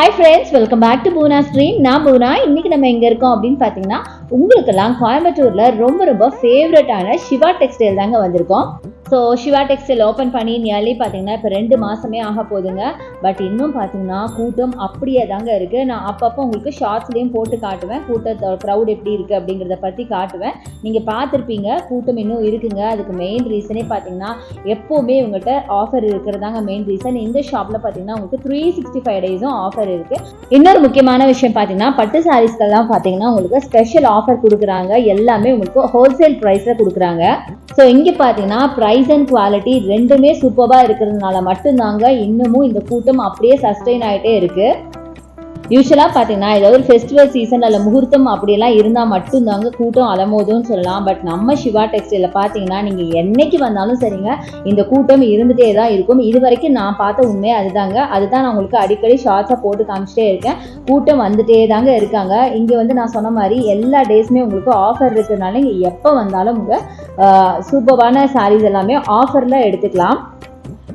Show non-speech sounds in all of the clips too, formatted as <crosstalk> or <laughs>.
Hi friends welcome back to Poona stream நான் பூனா இன்னைக்கு நம்ம எங்கே இருக்கோம் அப்படின்னு பார்த்தீங்கன்னா உங்களுக்கெல்லாம் கோயம்புத்தூரில் ரொம்ப ரொம்ப ஃபேவரட்டான சிவா டெக்ஸ்டைல் தாங்க வந்திருக்கோம். ஸோ சிவா டெக்ஸ்டைல் ஓப்பன் பண்ணி நியர்லி பார்த்தீங்கன்னா இப்போ ரெண்டு மாதமே ஆக போகுதுங்க பட் இன்னும் பார்த்தீங்கன்னா கூட்டம் அப்படியே தாங்க இருக்குது நான் அப்பப்போ உங்களுக்கு ஷார்ட்ஸ்லேயும் போட்டு காட்டுவேன். கூட்டத்தோட க்ரௌட் எப்படி இருக்குது அப்படிங்கிறத பற்றி காட்டுவேன். நீங்கள் பார்த்துருப்பீங்க கூட்டம் இன்னும் இருக்குங்க. அதுக்கு மெயின் ரீசனே பார்த்தீங்கன்னா எப்போவுமே உங்கள்கிட்ட ஆஃபர் இருக்கிறதாங்க மெயின் ரீசன் இந்த ஷாப்பில் பார்த்தீங்கன்னா உங்களுக்கு த்ரீ சிக்ஸ்டி ஃபைவ் டேஸும் ஆஃபர் இருக்குது இன்னொரு முக்கியமான விஷயம் பார்த்தீங்கன்னா பட்டு சாரீஸ்க்கெல்லாம் பார்த்தீங்கன்னா உங்களுக்கு ஸ்பெஷல் ஆஃபர் கொடுக்குறாங்க. எல்லாமே உங்களுக்கு ஹோல்சேல் ப்ரைஸில் கொடுக்குறாங்க. ஸோ இங்கே பார்த்தீங்கன்னா ப்ரைஸ் அண்ட் குவாலிட்டி ரெண்டுமே சூப்பராக இருக்கிறதுனால மட்டும்தாங்க இன்னமும் இந்த கூட்டம் அப்படியே சஸ்டெயின் ஆகிட்டே இருக்குது யூஸ்வலாக பார்த்தீங்கன்னா ஏதாவது ஒரு ஃபெஸ்டிவல் சீசன் அல்ல முகூர்த்தம் அப்படியெல்லாம் இருந்தால் மட்டும்தாங்க கூட்டம் அலமோதுன்னு சொல்லலாம். பட் நம்ம சிவா டெக்ஸ்டைலில் பார்த்தீங்கன்னா நீங்கள் என்னைக்கு வந்தாலும் சரிங்க இந்த கூட்டம் இருந்துகிட்டே தான் இருக்கும். இது வரைக்கும் நான் பார்த்த உண்மை அதுதாங்க. அதுதான் நான் உங்களுக்கு அடிக்கடி ஷார்ட்ஸாக போட்டு காமிச்சிட்டே இருக்கேன். கூட்டம் வந்துட்டே தாங்க இருக்காங்க. இங்கே வந்து நான் சொன்ன மாதிரி எல்லா டேஸுமே உங்களுக்கு ஆஃபர் இருக்கிறதுனால நீங்கள் எப்போ வந்தாலும் உங்கள் சூப்பரான சாரீஸ் எல்லாமே ஆஃபரில் எடுத்துக்கலாம்.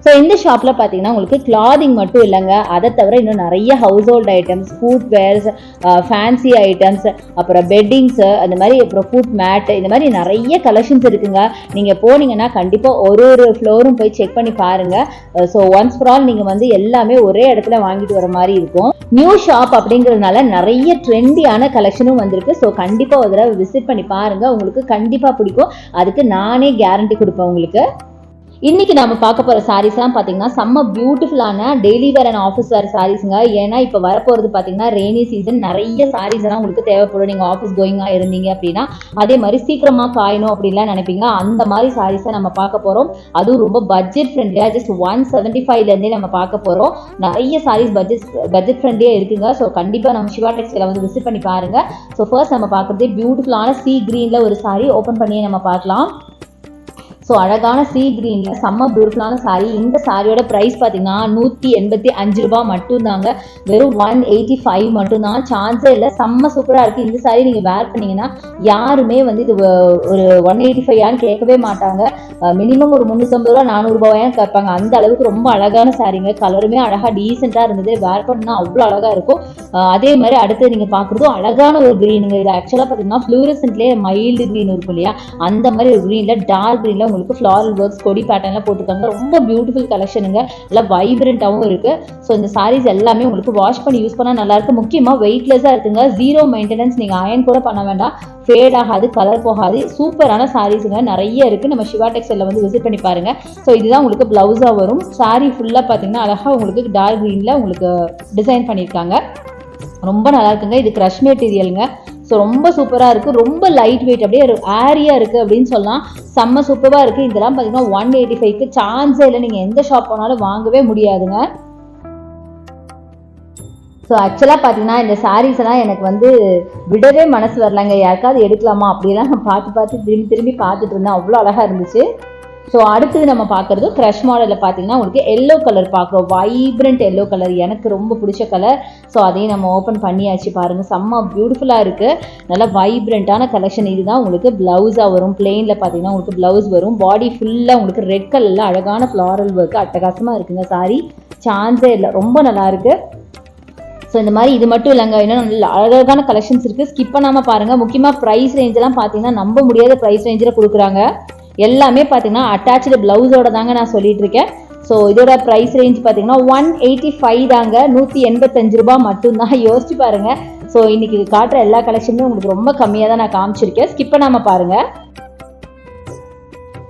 ஸோ இந்த ஷாப்பில் பார்த்தீங்கன்னா உங்களுக்கு கிளாதிங் மட்டும் இல்லைங்க. அதை தவிர இன்னும் நிறைய household items food wares fancy items அப்புறம் பெட்டிங்ஸு அந்த மாதிரி அப்புறம் ஃபுட் மேட் இந்த மாதிரி நிறைய கலெக்ஷன்ஸ் இருக்குங்க. நீங்கள் போனீங்கன்னா கண்டிப்பாக ஒரு ஒரு ஃப்ளோரும் போய் செக் பண்ணி பாருங்கள் ஸோ ஒன்ஸ் ஃபார் ஆல் நீங்கள் வந்து எல்லாமே ஒரே இடத்துல வாங்கிட்டு வர மாதிரி இருக்கும். நியூ ஷாப் அப்படிங்கிறதுனால நிறைய ட்ரெண்டியான கலெக்ஷனும் வந்திருக்கு. ஸோ கண்டிப்பாக ஒரு தடவை விசிட் பண்ணி பாருங்கள் உங்களுக்கு கண்டிப்பாக பிடிக்கும். அதுக்கு நானே கேரண்டி கொடுப்பேன் உங்களுக்கு. இன்னைக்கு நம்ம பார்க்க போற சாரீஸ்லாம் பார்த்தீங்கன்னா செம்ம பியூட்டிஃபுல்லான daily wear and office wear சாரீஸுங்க ஏன்னா இப்போ வரப்போகிறது பார்த்தீங்கன்னா ரெய்னி சீசன் நிறைய சாரீஸ் எல்லாம் உங்களுக்கு தேவைப்படும். நீங்கள் ஆஃபீஸ் கோயிங்காக இருந்தீங்க அப்படின்னா அதே மாதிரி சீக்கிரமாக காயணும் அப்படின்லாம் நினைப்பீங்க. அந்த மாதிரி சாரீஸை நம்ம பார்க்க போகிறோம் அதுவும் ரொம்ப பட்ஜெட் ஃப்ரெண்ட்லியாக ஜஸ்ட் ஒன் செவன்ட்டி ஃபைவ்லேருந்தே நம்ம பார்க்க போகிறோம் நிறைய சாரீஸ் பட்ஜெட் பட்ஜெட் ஃப்ரெண்ட்லியாக இருக்குங்க. ஸோ கண்டிப்பாக நம்ம சிவா டெக்ஸ்டைல வந்து விசிட் பண்ணி பாருங்க. ஸோ ஃபர்ஸ்ட் நம்ம பார்க்குறது பியூட்டிஃபுல்லான சி க்ரீனில் ஒரு சாரீ ஓப்பன் பண்ணியே நம்ம பார்க்கலாம். ஸோ அழகான சீ க்ரீனில் செம்ம பியூட்டிஃபுல்லான சாரீ இந்த சாரியோட ப்ரைஸ் பார்த்தீங்கன்னா நூற்றி எண்பத்தி அஞ்சு ரூபாய் மட்டும்தாங்க. வெறும் ஒன் எயிட்டி ஃபைவ் மட்டும்தான். சான்ஸே இல்லை. செம்ம சூப்பராக இருக்குது இந்த சாரீ நீங்கள் வேர் பண்ணீங்கன்னா யாருமே வந்து இது ஒரு ஒன் எயிட்டி ஃபைவ்யான்னு கேட்கவே மாட்டாங்க. மினிமம் ஒரு முந்நூற்றம்பது ரூபா நானூறுபாயான்னு கேட்பாங்க? அந்த அளவுக்கு ரொம்ப அழகான சாரீங்க கலருமே அழகாக டீசெண்டாக இருந்தது. வேர் பண்ணால் அவ்வளோ அழகாக இருக்கும். அதே மாதிரி அடுத்து நீங்கள் பார்க்குறதும் அழகான ஒரு க்ரீனுங்க இது ஆக்சுவலாக பார்த்தீங்கன்னா ஃப்ளூரசன்ட்லேயே மைல்டு க்ரீன் இருக்கும் இல்லையா? அந்த மாதிரி ஒரு க்ரீனில் டார்க் க்ரீனில் உங்களுக்கு ஃப்ளாரல் ஒர்க்ஸ் கொடி பேட்டர்னில் போட்டிருக்காங்க. ரொம்ப பியூட்டிஃபுல் கலெக்ஷனுங்க நல்லா வைப்ரண்ட்டாகவும் இருக்குது ஸோ இந்த சாரீஸ் எல்லாமே உங்களுக்கு வாஷ் பண்ணி யூஸ் பண்ணால் நல்லா இருக்கு. முக்கியமாக வெயிட்லெஸ்ஸாக இருக்குங்க. ஜீரோ மெயின்டெனன்ஸ் நீங்கள் அயன் கூட பண்ண வேண்டாம். ஃபேட் ஆகாது கலர் போகாது. சூப்பரான சாரீஸுங்க நிறைய இருக்குது நம்ம சிவா டெக்ஸ்டைலில் வந்து விசிட் பண்ணி பாருங்க. ஸோ இதுதான் உங்களுக்கு ப்ளவுஸாக வரும். சாரீ ஃபுல்லாக பார்த்தீங்கன்னா அழகாக உங்களுக்கு டார்க் க்ரீனில் உங்களுக்கு டிசைன் பண்ணியிருக்காங்க. ரொம்ப நல்லா இருக்குங்க. இது க்ரஷ் மெட்டீரியலுங்க ஸோ ரொம்ப சூப்பராக இருக்குது ரொம்ப லைட் வெயிட் அப்படியே ஒரு இருக்குது அப்படின்னு சொல்லலாம். செம்ம சூப்பராக இருக்குது இதெல்லாம் பார்த்தீங்கன்னா ஒன் எயிட்டி ஃபைவ்க்கு சான்ஸே இல்லை. நீங்கள் எந்த ஷாப் போனாலும் வாங்கவே முடியாதுங்க. ஸோ ஆக்சுவலாக பார்த்தீங்கன்னா இந்த sarees எல்லாம் எனக்கு வந்து விடவே மனசு வரலங்க. யாருக்காவது எடுக்கலாமா? அப்படிலாம் நான் பார்த்து பார்த்து திரும்பி திரும்பி பார்த்துட்டு இருந்தேன். அவ்வளோ அழகாக இருந்துச்சு. ஸோ அடுத்தது நம்ம பார்க்குறது க்ரஷ் மாடலில் பார்த்தீங்கன்னா உங்களுக்கு எல்லோ கலர் பார்க்குறோம். வைப்ரண்ட் எல்லோ கலர் எனக்கு ரொம்ப பிடிச்ச கலர் ஸோ அதையும் நம்ம ஓப்பன் பண்ணியாச்சு பாருங்கள் செம்ம பியூட்டிஃபுல்லாக இருக்குது நல்லா வைப்ரண்ட்டான கலெக்ஷன் இதுதான் உங்களுக்கு ப்ளவுஸாக வரும். பிளெயினில் பார்த்தீங்கன்னா உங்களுக்கு ப்ளவுஸ் வரும். பாடி ஃபுல்லாக உங்களுக்கு ரெட் கலரில் அழகான ஃப்ளாரல் ஒர்க்கு அட்டகாசமாக இருக்குங்க சாரி சான்ஸே இல்லை. ரொம்ப நல்லா இருக்குது ஸோ இந்த மாதிரி இது மட்டும் இல்லைங்க. இன்னும் நல்ல அழகான கலெக்ஷன்ஸ் இருக்குது ஸ்கிப் பண்ணாமல் பாருங்கள் முக்கியமாக ப்ரைஸ் ரேஞ்செல்லாம் பார்த்தீங்கன்னா நம்ப முடியாத ப்ரைஸ் ரேஞ்சில் கொடுக்குறாங்க. எல்லாமே பார்த்தீங்கன்னா அட்டாச்சு ப்ளவுஸோட தாங்க நான் சொல்லிட்டு இருக்கேன் ஸோ இதோட ப்ரைஸ் ரேஞ்ச் பார்த்தீங்கன்னா ஒன் எயிட்டி ஃபைவ் தாங்க. நூற்றி எண்பத்தஞ்சு ரூபா மட்டும்தான். <laughs> யோசிச்சு பாருங்க. ஸோ இன்னைக்கு காட்டுற எல்லா கலெக்ஷனுமே உங்களுக்கு ரொம்ப கம்மியாக தான் நான் காமிச்சிருக்கேன். ஸ்கிப் பண்ணாமல் பாருங்கள்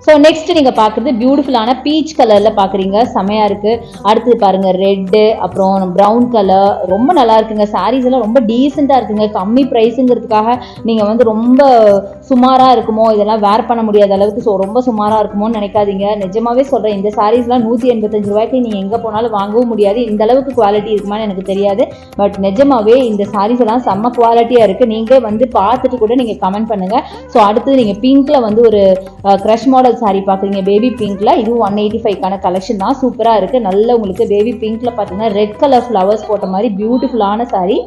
ஸோ நெக்ஸ்ட் நீங்கள் பார்க்குறது பியூட்டிஃபுல்லான பீச் கலரில் பார்க்குறீங்க செமையாக இருக்குது அடுத்தது பாருங்கள் ரெட்டு அப்புறம் ப்ரௌன் கலர் ரொம்ப நல்லா இருக்குங்க. சாரீஸ் எல்லாம் ரொம்ப டீசெண்டாக இருக்குங்க. கம்மி ப்ரைஸுங்கிறதுக்காக நீங்கள் வந்து ரொம்ப சுமாராக இருக்குமோ? இதெல்லாம் வேர் பண்ண முடியாத அளவுக்கு ஸோ ரொம்ப சுமாராக இருக்குமோன்னு நினைக்காதீங்க. நிஜமாவே சொல்கிறேன் இந்த சாரீஸ்லாம் நூற்றி எண்பத்தஞ்சு ரூபாய்க்கு நீங்கள் எங்கே போனாலும் வாங்கவும் முடியாது. இந்த அளவுக்கு குவாலிட்டி இருக்குமான்னு எனக்கு தெரியாது. பட் நிஜமாவே இந்த சாரீஸ் எல்லாம் செம்ம குவாலிட்டியாக இருக்குது நீங்களே வந்து பார்த்துட்டு கூட நீங்கள் கமெண்ட் பண்ணுங்கள் ஸோ அடுத்தது நீங்கள் பிங்க்கில் வந்து ஒரு க்ரஷ் மாடல் சாரீ பார்க்குறீங்க பேபி பிங்க்கில் இதுவும் ஒன் எயிட்டி ஃபைவ்க்கான கலெக்ஷன் தான். சூப்பராக இருக்குது நல்ல உங்களுக்கு பேபி பிங்க்கில் பார்த்தீங்கன்னா ரெட் கலர் ஃப்ளவர்ஸ் போட்ட மாதிரி பியூட்டிஃபுல்லான சாரீ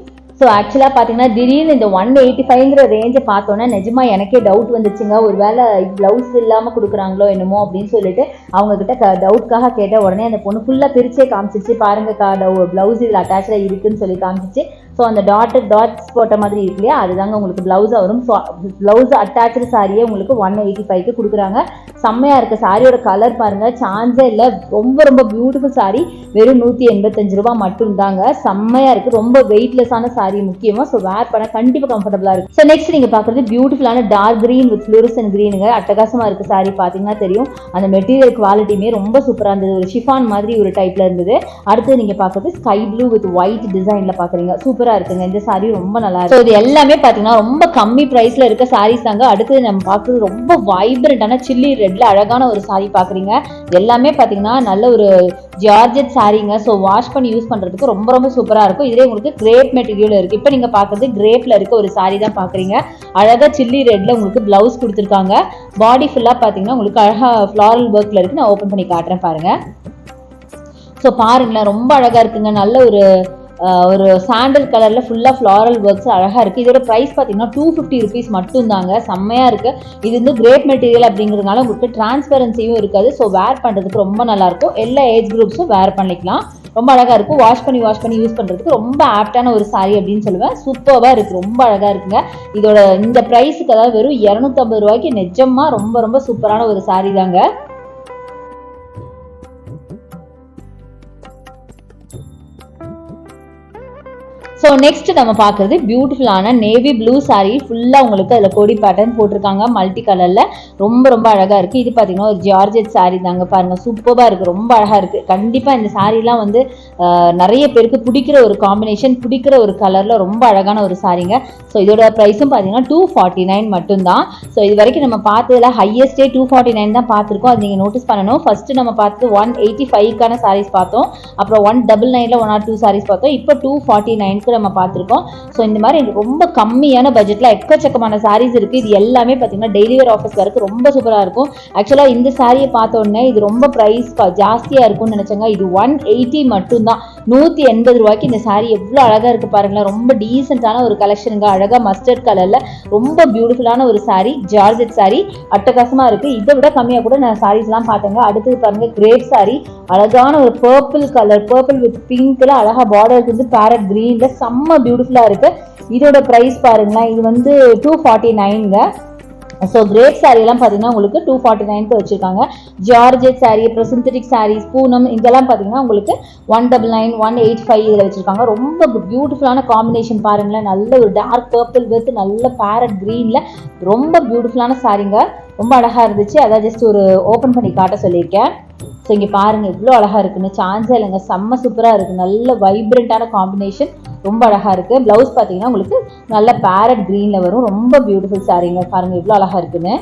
ஸோ ஆக்சுவலாக பார்த்தீங்கன்னா திடீர்னு இந்த ஒன் எயிட்டி ஃபைவ்ங்கிற ரேஞ்சை பார்த்தோன்னே நிஜமா எனக்கே டவுட் வந்துச்சுங்க. ஒருவேளை ப்ளவுஸ் இல்லாமல் கொடுக்குறாங்களோ என்னமோ அப்படின்னு சொல்லிட்டு அவங்க கிட்ட டவுட்காக கேட்ட உடனே அந்த பொண்ணு ஃபுல்லாக பிரிச்சே காமிச்சிச்சு. பாருங்கக்கா ப்ளவுஸ் இதில் அட்டாச்சாக இருக்குன்னு சொல்லி காமிச்சிச்சு. ஸோ அந்த டாட்டு டாட்ஸ் போட்ட மாதிரி இருக்கு இல்லையா? அதுதாங்க உங்களுக்கு ப்ளவுஸாக வரும். ஸோ ப்ளவுஸ் அட்டாச்சு சாரியே உங்களுக்கு ஒன் எயிட்டி ஃபைவ்க்கு கொடுக்குறாங்க. செம்மையாக இருக்குது சாரியோட கலர் பாருங்கள் சான்ஸே இல்லை. ரொம்ப ரொம்ப பியூட்டிஃபுல் சாரி வெறும் நூற்றி எண்பத்தஞ்சு ரூபா மட்டும்தாங்க. செம்மையாக இருக்குது ரொம்ப வெயிட்லெஸ்ஸான சாரி முக்கியமாக ஸோ வேர் பண்ண கண்டிப்பாக கம்ஃபர்டபுளாக இருக்குது ஸோ நெக்ஸ்ட் நீங்கள் பார்க்குறது பியூட்டிஃபுல்லான டார்க் க்ரீன் வித் ஃப்ளூரசன் க்ரீனுங்க அட்டகாசமாக இருக்குது சாரி பார்த்தீங்கன்னா தெரியும். அந்த மெட்டீரியல் குவாலிட்டியுமே ரொம்ப சூப்பராக இருந்தது. ஒரு ஷிஃபான் மாதிரி ஒரு டைப்பில் இருந்தது. அடுத்து நீங்கள் பார்க்குறது ஸ்கை ப்ளூ வித் ஒயிட் டிசைனில் பார்க்குறீங்க. சூப்பராக இருக்குங்க. இந்த சாரி ரொம்ப நல்லா இருக்கு இது எல்லாமே பார்த்தீங்கன்னா ரொம்ப கம்மி ப்ரைஸில் இருக்க சாரீஸ் தாங்க. அடுத்து நம்ம பார்க்குறது ரொம்ப வைப்ரண்டான சில்லி ரெட்ல அழகான ஒரு சாரி பார்க்குறீங்க எல்லாமே பார்த்தீங்கன்னா நல்ல ஒரு ஜார்ஜெட் சாரீங்க ஸோ வாஷ் பண்ணி யூஸ் பண்ணுறதுக்கு ரொம்ப ரொம்ப சூப்பராக இருக்கும். இதுலேயே உங்களுக்கு கிரேப் மெட்டீரியல் இருக்குது இப்போ நீங்கள் பார்க்குறது கிரேப்பில் இருக்க ஒரு சாரி தான் பார்க்குறீங்க அழகாக சில்லி ரெட்டில் உங்களுக்கு ப்ளவுஸ் கொடுத்துருக்காங்க. பாடி ஃபுல்லாக பார்த்தீங்கன்னா உங்களுக்கு அழகாக ஃப்ளாரல் ஒர்க்கில் இருக்குது நான் ஓப்பன் பண்ணி காட்டுறேன் பாருங்கள் ஸோ பாருங்களேன். ரொம்ப அழகாக இருக்குங்க. நல்ல ஒரு ஒரு சாண்டல் கலரில் ஃபுல்லாக ஃப்ளாரல் ஒர்க்ஸ் அழகாக இருக்குது இதோட ப்ரைஸ் பார்த்தீங்கன்னா டூ ஃபிஃப்டி ருபீஸ் மட்டும்தாங்க. செம்மையாக இருக்குது இது வந்து கிரேட் மெட்டீரியல் அப்படிங்கிறதுனால உங்களுக்கு டிரான்ஸ்பரன்சியும் இருக்காது. ஸோ வேர் பண்ணுறதுக்கு ரொம்ப நல்லாயிருக்கும் எல்லா ஏஜ் குரூப்ஸும் வேர் பண்ணிக்கலாம். ரொம்ப அழகாக இருக்கும். வாஷ் பண்ணி வாஷ் பண்ணி யூஸ் பண்ணுறதுக்கு ரொம்ப ஆப்டான ஒரு சாரி அப்படின்னு சொல்லுவேன். சூப்பராக இருக்குது ரொம்ப அழகாக இருக்குங்க. இதோட இந்த ப்ரைஸுக்கு அதாவது வெறும் இரநூத்தம்பது ரூபாய்க்கு நிஜமாக ரொம்ப ரொம்ப சூப்பரான ஒரு சாரி தாங்க. ஸோ நெக்ஸ்ட் நம்ம பார்க்குறது பியூட்டிஃபுல்லான நேவி ப்ளூ சாரீ ஃபுல்லாக உங்களுக்கு அதில் கொடி பேட்டர்ன் போட்டிருக்காங்க. மல்டி கலரில் ரொம்ப ரொம்ப அழகாக இருக்குது இது பார்த்தீங்கன்னா ஒரு ஜார்ஜெட் சாரீ தாங்க பாருங்கள் சூப்பராக இருக்குது ரொம்ப அழகாக இருக்குது கண்டிப்பாக இந்த சாரீலாம் வந்து நிறைய பேருக்கு பிடிக்கிற ஒரு காம்பினேஷன் பிடிக்கிற ஒரு கலரில் ரொம்ப அழகான ஒரு சாரீங்க ஸோ இதோட ப்ரைஸும் பார்த்தீங்கன்னா டூ ஃபார்ட்டி நைன் மட்டும்தான். ஸோ இது வரைக்கும் நம்ம பார்த்ததில் ஹையஸ்டே டூ ஃபார்ட்டி நைன் தான் பார்த்துருக்கோம். அது நீங்கள் நோட்டீஸ் பண்ணணும். ஃபஸ்ட்டு நம்ம பார்த்து ஒன் எயிட்டி ஃபைவ்க்கான சாரீஸ் பார்த்தோம். அப்புறம் ஒன் டபுள் நைனில் ஒன் ஆர் டூ சாரீஸ் பார்த்தோம். இப்போ டூ ஃபார்ட்டி நைனுக்கு நம்ம பார்த்துருக்கோம். ஸோ இந்த மாதிரி ரொம்ப கம்மியான பட்ஜெட்டில் எக்கச்சக்கமான சாரீஸ் இருக்குது இது எல்லாமே பார்த்தீங்கன்னா டெய்லி வேர் ஆஃபீஸ் வரைக்கும் ரொம்ப சூப்பராக இருக்கும். ஆக்சுவலாக இந்த சாரியை பார்த்த உடனே இது ரொம்ப ப்ரைஸ் ஜாஸ்தியாக இருக்கும்னு நினச்சாங்க. இது ஒன் எயிட்டி மட்டும்தான். நூற்றி எண்பது ரூபாய்க்கு இந்த சாரீ எவ்வளோ அழகாக இருக்குது பாருங்களேன். ரொம்ப டீசெண்டான ஒரு கலெக்ஷனுங்க அழகாக மஸ்டர்ட் கலரில் ரொம்ப பியூட்டிஃபுல்லான ஒரு சாரீ ஜார்ஜெட் சாரீ அட்டகாசமாக இருக்குது இதை விட கம்மியாக கூட நான் சாரீஸ்லாம் பார்த்தேங்க. அடுத்தது பாருங்க கிரேப் சாரீ அழகான ஒரு பர்பிள் கலர் பர்பிள் வித் பிங்க்கில் அழகாக பார்டர் வந்து பேரட் க்ரீனில் செம்ம பியூட்டிஃபுல்லாக இருக்குது இதோட ப்ரைஸ் பாருங்களேன். இது வந்து டூ ஃபார்ட்டி நைனுங்க ஸோ கிரேட் saree எல்லாம் பார்த்தீங்கன்னா உங்களுக்கு டூ ஃபார்ட்டி நைன்க்கு வச்சுருக்காங்க. ஜார்ஜெட் சாரீ அப்புறம் சிந்தட்டிக் சாரீஸ் பூனம் இதெல்லாம் பார்த்தீங்கன்னா உங்களுக்கு one double nine one eight five இதில் வச்சுருக்காங்க. ரொம்ப பியூட்டிஃபுல்லான காம்பினேஷன் பாருங்களேன். நல்ல ஒரு டார்க் பர்பிள் வித் நல்ல பேரட் க்ரீனில் ரொம்ப பியூட்டிஃபுல்லான சாரீங்க ரொம்ப அழகாக இருந்துச்சு. அதான் ஜஸ்ட் ஒரு ஓப்பன் பண்ணி காட்ட சொல்லியிருக்கேன். ஸோ இங்கே பாருங்கள் இவ்வளோ அழகாக இருக்குன்னு. சான்ஸே இல்லைங்க. செம்ம சூப்பராக இருக்குது நல்ல வைப்ரண்ட்டான காம்பினேஷன் ரொம்ப அழகாக இருக்குது ப்ளவுஸ் பார்த்தீங்கன்னா உங்களுக்கு நல்ல பேரட் க்ரீனில் வரும். ரொம்ப பியூட்டிஃபுல் சாரீங்க பாருங்கள் இவ்வளோ அழகாக இருக்குன்னு.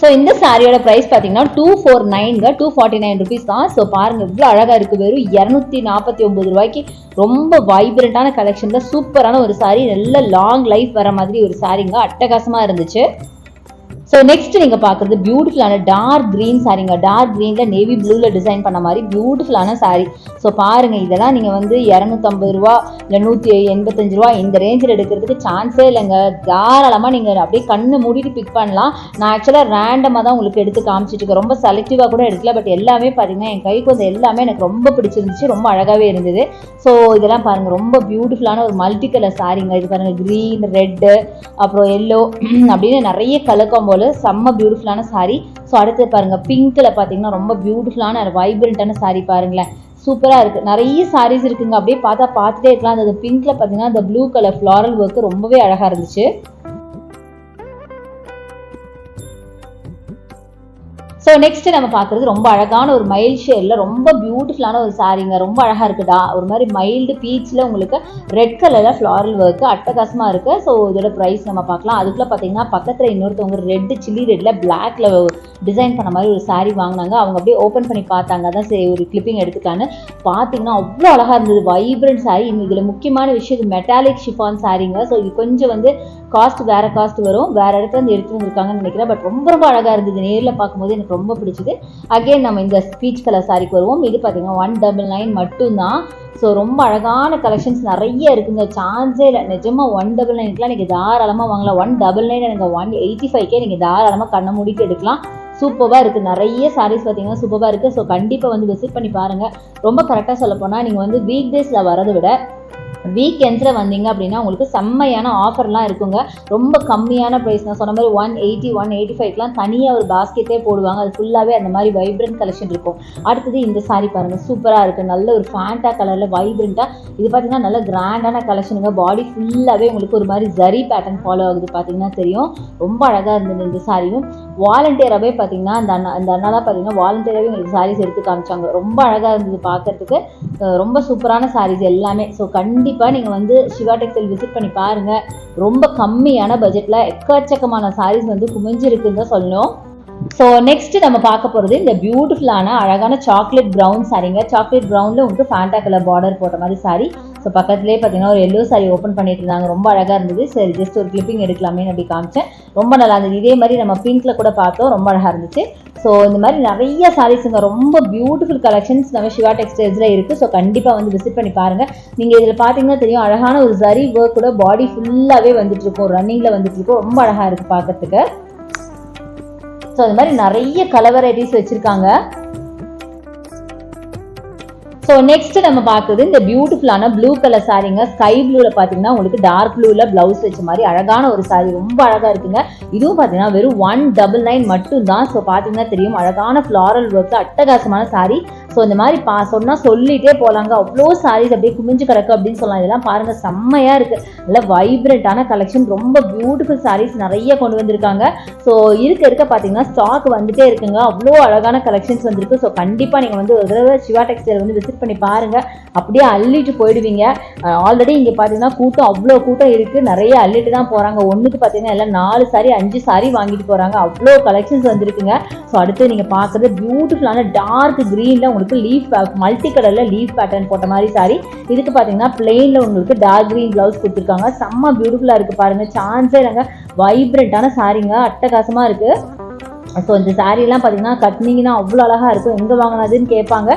ஸோ இந்த சாரியோட ப்ரைஸ் பார்த்தீங்கன்னா டூ ஃபோர் நைன்ங்க டூ ஃபார்ட்டி நைன் ருபீஸ் தான். ஸோ பாருங்கள் இவ்வளோ அழகாக இருக்குது வெறும் இரநூத்தி நாற்பத்தி ஒம்பது ரூபாய்க்கு ரொம்ப வைப்ரண்ட்டான கலெக்ஷனில் சூப்பரான ஒரு சாரி நல்ல லாங் லைஃப் வர மாதிரி ஒரு சாரிங்க அட்டகாசமாக இருந்துச்சு. ஸோ நெக்ஸ்ட் நீங்கள் பார்க்குறது பியூட்டிஃபுல்லான டார்க் க்ரீன் சாரீங்க டார்க் க்ரீனில் நேவி ப்ளூவில் டிசைன் பண்ண மாதிரி பியூட்டிஃபுல்லான சாரீ ஸோ பாருங்கள் இதெல்லாம் நீங்கள் வந்து இரநூத்தம்பது ரூபா இல்லை நூற்றி எண்பத்தஞ்சு ரூபா இந்த ரேஞ்சில் எடுக்கிறதுக்கு சான்ஸே இல்லைங்க. தாராளமாக நீங்கள் அப்படியே கண்ணு மூடிட்டு பிக் பண்ணலாம். நான் ஆக்சுவலாக ரேண்டமாக தான் உங்களுக்கு எடுத்து காமிச்சிட்டு இருக்கேன். ரொம்ப செலக்டிவாக கூட எடுக்கல பட் எல்லாமே பார்த்தீங்கன்னா என் கைக்கு வந்து எல்லாமே எனக்கு ரொம்ப பிடிச்சிருந்துச்சு ரொம்ப அழகாகவே இருந்தது. ஸோ இதெல்லாம் பாருங்கள் ரொம்ப பியூட்டிஃபுல்லான ஒரு மல்டி கலர் சாரீங்க இது பாருங்கள் க்ரீன் ரெட்டு அப்புறம் எல்லோ <clears throat> அப்படின்னு நிறைய கலர் காம்போல செம்ம பியூட்டிஃபுல்லான சாரீ ஸோ அடுத்து பாருங்க பிங்க்ல பார்த்தீங்கன்னா ரொம்ப பியூட்டிஃபுல்லான வைப்ரண்ட்டான சாரீ பாருங்களேன். சூப்பராக இருக்குது நிறைய சாரீஸ் இருக்குங்க. அப்படியே பார்த்தா பார்த்துட்டே இருக்கலாம். அந்த பிங்க்ல பார்த்தீங்கன்னா அந்த ப்ளூ கலர் ஃப்ளாரல் ஒர்க்கு ரொம்பவே அழகாக இருந்துச்சு. ஸோ நெக்ஸ்ட் நம்ம பார்க்குறது ரொம்ப அழகான ஒரு மயில் ஷேடில் ரொம்ப பியூட்டிஃபுல்லான ஒரு சாரீங்க ரொம்ப அழகாக இருக்குதா ஒரு மாதிரி மைல்டு பீச்சில் உங்களுக்கு ரெட் கலரில் ஃப்ளாரல் ஒர்க்கு அட்டகாசமாக இருக்குது ஸோ இதோட ப்ரைஸ் நம்ம பார்க்கலாம். அதுக்குள்ளே பார்த்தீங்கன்னா பக்கத்தில் இன்னொருத்தவங்க ரெட் சில்லி ரெட்டில் பிளாக்ல டிசைன் பண்ண மாதிரி ஒரு சாரீ வாங்கினாங்க. அவங்க அப்படியே ஓப்பன் பண்ணி பார்த்தாங்க. அதான் சரி ஒரு கிளிப்பிங் எடுத்துக்கலான்னு பார்த்தீங்கன்னா அவ்வளோ அழகாக இருந்தது. Vibrant saree. இதில் முக்கியமான விஷயம் இது மெட்டாலிக் ஷிஃபான் சாரீங்க ஸோ இது கொஞ்சம் வந்து காஸ்ட் வேற காஸ்ட் வரும். வேற இடத்துல இருந்து எடுத்து வந்திருக்காங்கன்னு நினைக்கிறேன். பட் ரொம்ப ரொம்ப அழகாக இருந்தது. நேரில் பார்க்கும்போது எனக்கு ரொம்ப பிடிச்சது. அகைன் நம்ம இந்த ஸ்பீச் கலர் சாரிக்கு வருவோம். இது பார்த்தீங்கன்னா ஒன் டபுள் நைன் மட்டும்தான். ஸோ ரொம்ப அழகான கலெக்ஷன்ஸ் நிறைய இருக்குங்க. சான்ஸே இல்லை. நிஜமாக ஒன் டபுள் நைனுக்குலாம் நீங்கள் தாராளமாக வாங்கலாம். ஒன் டபுள் நைன் எனக்கு ஒன் எயிட்டி ஃபைவ்க்கே நீங்கள் தாராளமாக கண்ணை மூடிட்டு எடுக்கலாம். சூப்பராக இருக்குது நிறைய சாரீஸ் பார்த்தீங்கன்னா சூப்பராக இருக்குது ஸோ கண்டிப்பாக வந்து விசிட் பண்ணி பாருங்கள் ரொம்ப கரெக்டாக சொல்ல போனால் நீங்கள் வந்து வீக் டேஸில் வரதை விட வீக்கெண்ட்ஸில் வந்தீங்க அப்படின்னா உங்களுக்கு செம்மையான ஆஃபர்லாம் இருக்குங்க. ரொம்ப கம்மியான ப்ரைஸ் நான் சொன்ன மாதிரி ஒன் எயிட்டி ஒன் எயிட்டி ஃபைவ்லாம் தனியாக ஒரு பாஸ்கெட்டே போடுவாங்க. அது ஃபுல்லாகவே அந்த மாதிரி வைப்ரண்ட் கலெக்ஷன் இருக்கும். அடுத்தது இந்த சாரி பாருங்கள் சூப்பராக இருக்குது நல்ல ஒரு ஃபேண்டா கலரில் வைப்ரண்ட்டாக இது பார்த்தீங்கன்னா நல்ல கிராண்டான கலெக்ஷனுங்க பாடி ஃபுல்லாகவே உங்களுக்கு ஒரு மாதிரி ஜரி பேட்டர்ன் ஃபாலோ ஆகுது பார்த்தீங்கன்னா தெரியும். ரொம்ப அழகாக இருந்தது இந்த சாரியும் வாலண்டியராகவே பார்த்தீங்கன்னா அந்த அண்ணா அந்த அண்ணா தான் பார்த்தீங்கன்னா வாலண்டியராகவே எங்களுக்கு சாரீஸ் எடுத்து காமிச்சாங்க. ரொம்ப அழகாக இருந்தது பார்க்கறதுக்கு ரொம்ப சூப்பரான சாரீஸ் எல்லாமே. ஸோ கண்டிப்பாக நீங்கள் வந்து சிவா டெக்ஸ்டைல் விசிட் பண்ணி பாருங்கள் ரொம்ப கம்மியான பட்ஜெட்டில் எக்கச்சக்கமான சாரீஸ் வந்து குமிஞ்சிருக்குன்னு தான் சொல்லணும். ஸோ நெக்ஸ்ட் நம்ம பார்க்க போகிறது இந்த பியூட்டிஃபுல்லான அழகான சாக்லேட் ப்ரௌன் சாரீங்க சாக்லேட் ப்ரௌனில் உங்களுக்கு ஃபேண்டா கலர் பார்டர் போட்ட மாதிரி சாரி ஸோ பக்கத்துலேயே பார்த்தீங்கன்னா ஒரு எல்லோ சாரி ஓப்பன் பண்ணிட்டு இருந்தாங்க. ரொம்ப அழகாக இருந்தது. சரி ஜஸ்ட் ஒரு கிளிப்பிங் எடுக்கலாமேன்னு அப்படி காமிச்சேன். ரொம்ப நல்லா இருந்தது. இதே மாதிரி நம்ம பிங்க்ல கூட பார்த்தோம். ரொம்ப அழகாக இருந்துச்சு. ஸோ இந்த மாதிரி நிறைய சாரீஸுங்க ரொம்ப பியூட்டிஃபுல் கலெக்ஷன்ஸ் நம்ம சிவா டெக்ஸ்டைல்ஸில் இருக்குது ஸோ கண்டிப்பாக வந்து விசிட் பண்ணி பாருங்கள் நீங்கள் இதில் பார்த்தீங்கன்னா தெரியும் அழகான ஒரு சரி ஒர்க் கூட பாடி ஃபுல்லாகவே வந்துட்டு இருக்கும். ரன்னிங்கில் வந்துட்டு இருக்கும். ரொம்ப அழகாக இருக்குது பார்க்கறதுக்கு ஸோ அது மாதிரி நிறைய கலர் வெரைட்டிஸ் வச்சுருக்காங்க. ஸோ நெக்ஸ்ட் நம்ம பார்க்குறது இந்த பியூட்டிஃபுல்லான ப்ளூ கலர் சாரீங்க ஸ்கை ப்ளூவில் பார்த்தீங்கன்னா உங்களுக்கு டார்க் ப்ளூவில் ப்ளவுஸ் வச்ச மாதிரி அழகான ஒரு சாரி ரொம்ப அழகாக இருக்குங்க. இதுவும் பார்த்தீங்கன்னா வெறும் ஒன் டபுள் நைன் மட்டும்தான். ஸோ பார்த்தீங்கன்னா தெரியும் அழகான ஃப்ளாரல் ஒர்க் அட்டகாசமான சாரி ஸோ இந்த மாதிரி பா சொன்னால் சொல்லிகிட்டே போகலாங்க அவ்வளோ சாரீஸ் அப்படியே குமிஞ்சு கிடக்கு அப்படின்னு சொல்லலாம். இதெல்லாம் பாருங்கள் செம்மையாக இருக்குது நல்ல வைப்ரண்ட்டான கலெக்ஷன் ரொம்ப பியூட்டிஃபுல் சாரீஸ் நிறைய கொண்டு வந்திருக்காங்க. ஸோ இருக்க இருக்க பார்த்தீங்கன்னா ஸ்டாக் வந்துட்டே இருக்குங்க. அவ்வளோ அழகான கலெக்ஷன்ஸ் வந்திருக்கு. ஸோ கண்டிப்பாக நீங்கள் வந்து ஒரு தடவை சிவா டெக்ஸ்டைல் வந்து விசிட் பண்ணி பாருங்கள் அப்படியே அள்ளிட்டு போயிடுவீங்க. ஆல்ரெடி இங்கே பார்த்தீங்கன்னா கூட்டம் அவ்வளோ கூட்டம் இருக்குது நிறைய அள்ளிட்டு தான் போகிறாங்க ஒன்றுக்கு பார்த்தீங்கன்னா எல்லாம் நாலு சாரி அஞ்சு சாரி வாங்கிட்டு போகிறாங்க அவ்வளோ கலெக்ஷன்ஸ் வந்திருக்குங்க. ஸோ அடுத்து நீங்கள் பார்க்குறது பியூட்டிஃபுல்லான டார்க் க்ரீனில் உங்களுக்கு லீஃப் மல்டி கலரில் லீஃப் பேட்டர்ன் போட்ட மாதிரி சாரி இதுக்கு பார்த்தீங்கன்னா பிளெயினில் உங்களுக்கு டார்க் க்ரீன் ப்ளவுஸ் கொடுத்துருக்காங்க. செம்ம பியூட்டிஃபுல்லாக இருக்குது பாருங்கள் சான்ஸே இல்லைங்க. வைப்ரண்ட்டான சாரீங்க. அட்டகாசமாக இருக்குது ஸோ இந்த சாரீலாம் பார்த்தீங்கன்னா கட்டினீங்கன்னா அவ்வளோ அழகாக இருக்கும். எங்கே வாங்கினதுன்னு கேட்பாங்க.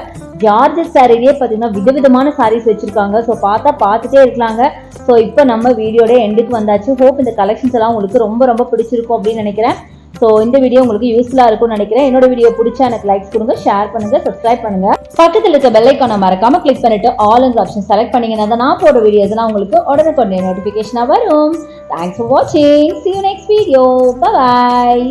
ஜார்ஜஸ் சாரிலேயே பார்த்தீங்கன்னா விதவிதமான சாரீஸ் வச்சுருக்காங்க. ஸோ பார்த்தா பார்த்துட்டே இருக்கலாங்க. ஸோ இப்போ நம்ம வீடியோட எண்டுக்கு வந்தாச்சு. ஹோப் இந்த கலெக்ஷன்ஸ் எல்லாம் உங்களுக்கு ரொம்ப ரொம்ப பிடிச்சிருக்கும் அப்படின்னு நினைக்கிறேன். ஸோ இந்த வீடியோ உங்களுக்கு யூஸ்ஃபுல்லாக இருக்கும்னு நினைக்கிறேன். என்னோட வீடியோ பிடிச்சா எனக்கு லைக்ஸ் கொடுங்க ஷேர் பண்ணுங்க சப்ஸ்கிரைப் பண்ணுங்க. பக்கத்தில் இருக்க பெல்லைக்கான மறக்காம கிளிக் பண்ணிட்டு ஆல் இந்த ஆப்ஷன் செலக்ட் பண்ணீங்கன்னா தான் நான் போடுற வீடியோஸ்லாம் உங்களுக்கு உடனுக்குடனே நோட்டிஃபிகேஷனாக வரும். தேங்க்ஸ் ஃபார் வாட்சிங் see you next video bye